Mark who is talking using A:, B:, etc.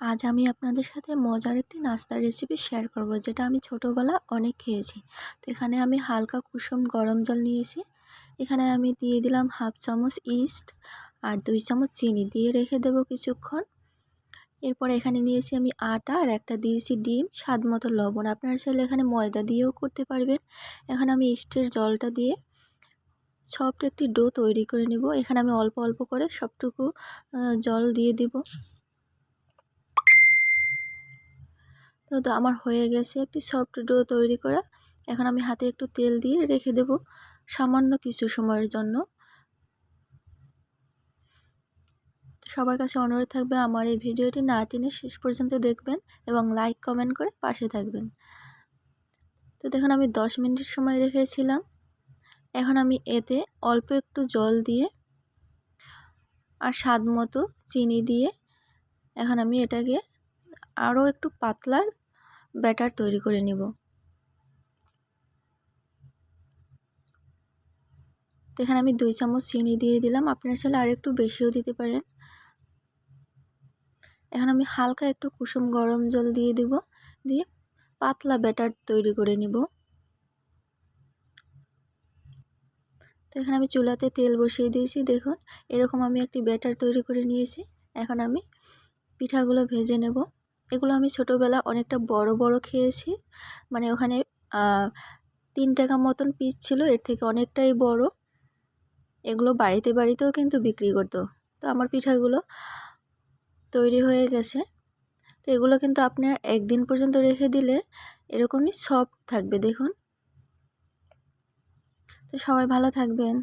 A: আজ আমি আপনাদের সাথে মজার একটি নাস্তার রেসিপি শেয়ার করব, যেটা আমি ছোটোবেলা অনেক খেয়েছি। তো এখানে আমি হালকা কুসুম গরম জল নিয়েছি। এখানে আমি দিয়ে দিলাম হাফ চামচ ইস্ট আর দুই চামচ চিনি। দিয়ে রেখে দেবো কিছুক্ষণ। এরপর এখানে নিয়েছি আমি আটা আর একটা দিয়েছি ডিম, স্বাদ মতো লবণ। আপনারা চাইলে এখানে ময়দা দিয়েও করতে পারবেন। এখন আমি ইস্টের জলটা দিয়ে সফট একটি ডো তৈরি করে নিব। এখানে আমি অল্প অল্প করে সবটুকু জল দিয়ে দিব। তো তো আমার হয়ে গেছে একটি সফট ডো তৈরি করা। এখন আমি হাতে একটু তেল দিয়ে রেখে দেব সামান্য কিছু সময়ের জন্য। সবার কাছে অনুরোধ থাকবে আমার এই ভিডিওটি না টেনে শেষ পর্যন্ত দেখবেন এবং লাইক, কমেন্ট করে পাশে থাকবেন। তো দেখুন, আমি দশ মিনিট সময় রেখেছিলাম। এখন আমি এতে অল্প একটু জল দিয়ে আর স্বাদ মতো চিনি দিয়ে এখন আমি এটাকে আরও একটু পাতলার ব্যাটার তৈরি করে নেব। তো এখানে আমি দুই চামচ চিনি দিয়ে দিলাম। আপনার চাইলে আর একটু বেশিও দিতে পারেন। এখন আমি হালকা একটু কুসুম গরম জল দিয়ে দেব, দিয়ে পাতলা ব্যাটার তৈরি করে নিব। তো এখানে আমি চুলাতে তেল বসিয়ে দিয়েছি। দেখুন, এরকম আমি একটি ব্যাটার তৈরি করে নিয়েছি। এখন আমি পিঠাগুলো ভেজে নেব। এগুলো আমি ছোটোবেলা অনেকটা বড় বড় খেয়েছি। মানে ওখানে তিন টাকা মতন পিস ছিল, এর থেকে অনেকটাই বড়। এগুলো বাড়িতে, বাড়িতেও কিন্তু বিক্রি করতো। তো আমার পিঠাগুলো তৈরি হয়ে গেছে। তো এগুলো কিন্তু আপনার একদিন পর্যন্ত রেখে দিলে এরকমই সফট থাকবে, দেখুন। তো সবাই ভালো থাকবেন।